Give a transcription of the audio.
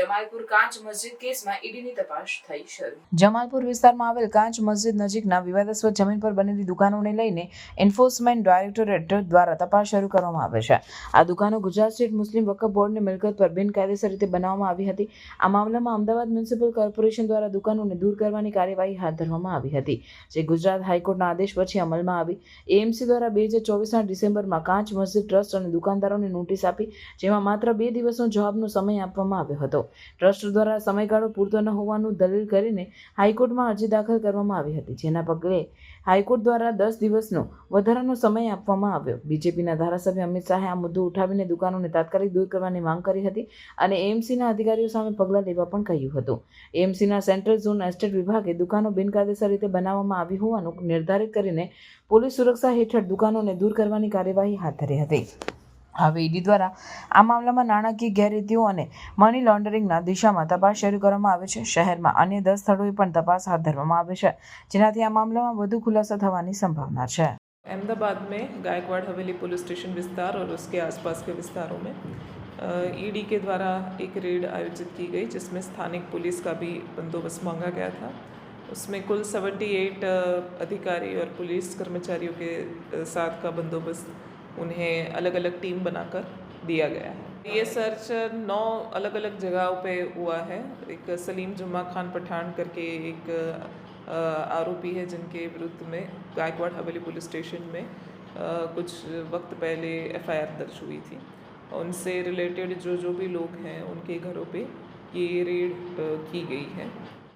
જમાલપુર કાંચ મસ્જિદ કેસમાં ઈડીની તપાસ થઈ શરૂ. જમાલપુર વિસ્તારમાં આવેલ કાંચ મસ્જિદ નજીકના વિવાદાસ્પદ જમીન પર બનેલી દુકાનોને લઈને એન્ફોર્સમેન્ટ ડાયરેક્ટોરેટ દ્વારા તપાસ શરૂ કરવામાં આવે છે. આ દુકાનો ગુજરાત સ્ટેટ મુસ્લિમ વકફ બોર્ડની મિલકત પર બિનકાયદેસર રીતે બનાવવામાં આવી હતી. આ મામલામાં અમદાવાદ મ્યુનિસિપલ કોર્પોરેશન દ્વારા દુકાનોને દૂર કરવાની કાર્યવાહી હાથ ધરવામાં આવી હતી, જે ગુજરાત હાઈકોર્ટના આદેશ પછી અમલમાં આવી. એએમસી દ્વારા બે હજાર ચોવીસના ડિસેમ્બરમાં કાંચ મસ્જિદ ટ્રસ્ટ અને દુકાનદારોને નોટિસ આપી, જેમાં માત્ર બે દિવસનો જવાબનો સમય આપવામાં આવ્યો હતો. ટ્રસ્ટ દ્વારા સમયગાળો પૂરતો ન હોવાનું દલીલ કરીને હાઈકોર્ટમાં અરજી દાખલ કરવામાં આવી હતી, જેના પગલે હાઈકોર્ટ દ્વારા દસ દિવસનો વધારાનો સમય આપવામાં આવ્યો. બીજેપીના ધારાસભ્ય અમિત શાહે આ મુદ્દો ઉઠાવીને દુકાનોને તાત્કાલિક દૂર કરવાની માંગ કરી હતી અને એમસીના અધિકારીઓ સામે પગલાં લેવા પણ કહ્યું હતું. એમસીના સેન્ટ્રલ ઝોન એસ્ટેટ વિભાગે દુકાનો બિનકાયદેસર રીતે બનાવવામાં આવી હોવાનું નિર્ધારિત કરીને પોલીસ સુરક્ષા હેઠળ દુકાનોને દૂર કરવાની કાર્યવાહી હાથ ધરી હતી. હવે ઈડી દ્વારા આ મામલામાં નાણાકીય ગેરરીતિઓ અને મની લોન્ડરિંગના દિશામાં તપાસ શરૂ કરવામાં આવે છે શહેરમાં અન્ય દસ સ્થળોએ પણ તપાસ હાથ ધરવામાં આવે છે જેનાથી આ મામલામાં વધુ ખુલાસા થવાની સંભાવના છે अहमदाबाद में गायकवाड़ हवेली पुलिस स्टेशन विस्तार और उसके आसपास के विस्तारों में ईडी के द्वारा एक रेड आयोजित की गई जिसमें स्थानिक पुलिस का भी बंदोबस्त मांगा गया था उसमें कुल 78 अधिकारी और पुलिस कर्मचारियों के अ, साथ का बंदोबस्त उन्हें अलग अलग टीम बनाकर दिया गया है। ये सर्च नौ अलग अलग जगहों पे हुआ है। एक सलीम जुम्मा खान पठान करके एक आरोपी है जिनके विरुद्ध में गायकवाड़ हवेली पुलिस स्टेशन में कुछ वक्त पहले एफआईआर दर्ज हुई थी। उनसे रिलेटेड जो जो भी लोग हैं उनके घरों पे ये रेड की गई है।